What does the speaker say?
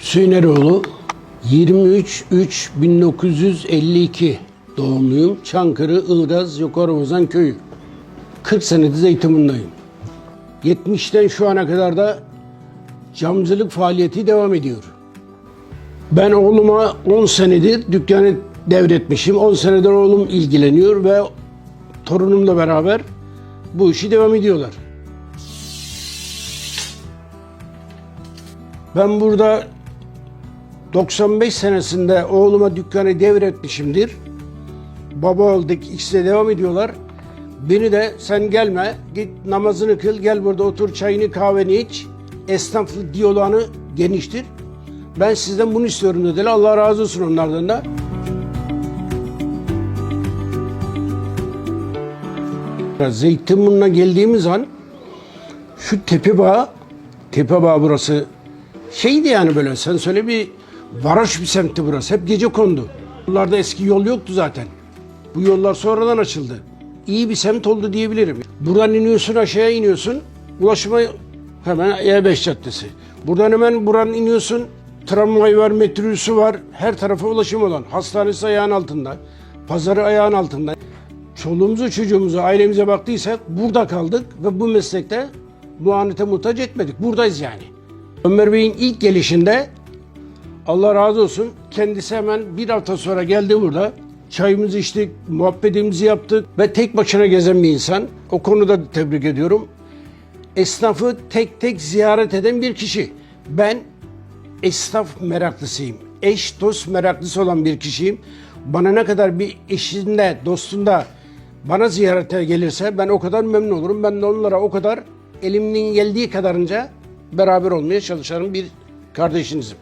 Hüseyin Eroğlu 23-3-1952 doğumluyum. Çankırı, Ilgaz, Yukarı köyü. 40 senedir Zeytinburnu'ndayım. 70'ten şu ana kadar da camcılık faaliyeti devam ediyor. Ben oğluma 10 senedir dükkanı devretmişim. 10 senedir oğlum ilgileniyor ve torunumla beraber bu işi devam ediyorlar. Ben burada 95 senesinde oğluma dükkanı devretmişimdir. Baba olduk, ikisi de devam ediyorlar. Beni de sen gelme, git namazını kıl, gel burada otur çayını kahveni iç. Esnaflık diyaloğunu geniştir. Ben sizden bunu istiyorum dediler. Allah razı olsun onlardan da. Zeytinburnu'na geldiğimiz an şu tepe bağı, tepe bağı burası şeydi yani böyle sen söyle bir varoş bir semtti burası. Hep gece kondu. Buralarda eski yol yoktu zaten. Bu yollar sonradan açıldı. İyi bir semt oldu diyebilirim. Buradan iniyorsun aşağıya iniyorsun. Ulaşıma hemen E5 caddesi. Buradan hemen buradan iniyorsun. Tramvay var, metrobüsü var. Her tarafa ulaşım olan. Hastanesi ayağın altında. Pazarı ayağın altında. Çoluğumuzu, çocuğumuzu, ailemize baktıysak burada kaldık ve bu meslekte muanete muhtaç etmedik. Buradayız yani. Ömer Bey'in ilk gelişinde Allah razı olsun kendisi hemen bir hafta sonra geldi burada. Çayımızı içtik, muhabbetimizi yaptık ve tek başına gezen bir insan. O konuda da tebrik ediyorum. Esnafı tek tek ziyaret eden bir kişi. Ben esnaf meraklısıyım. Eş dost meraklısı olan bir kişiyim. Bana ne kadar bir eşinde, dostunda bana ziyarete gelirse ben o kadar memnun olurum. Ben de onlara o kadar elimden geldiği kadarınca beraber olmaya çalışan bir kardeşinizim.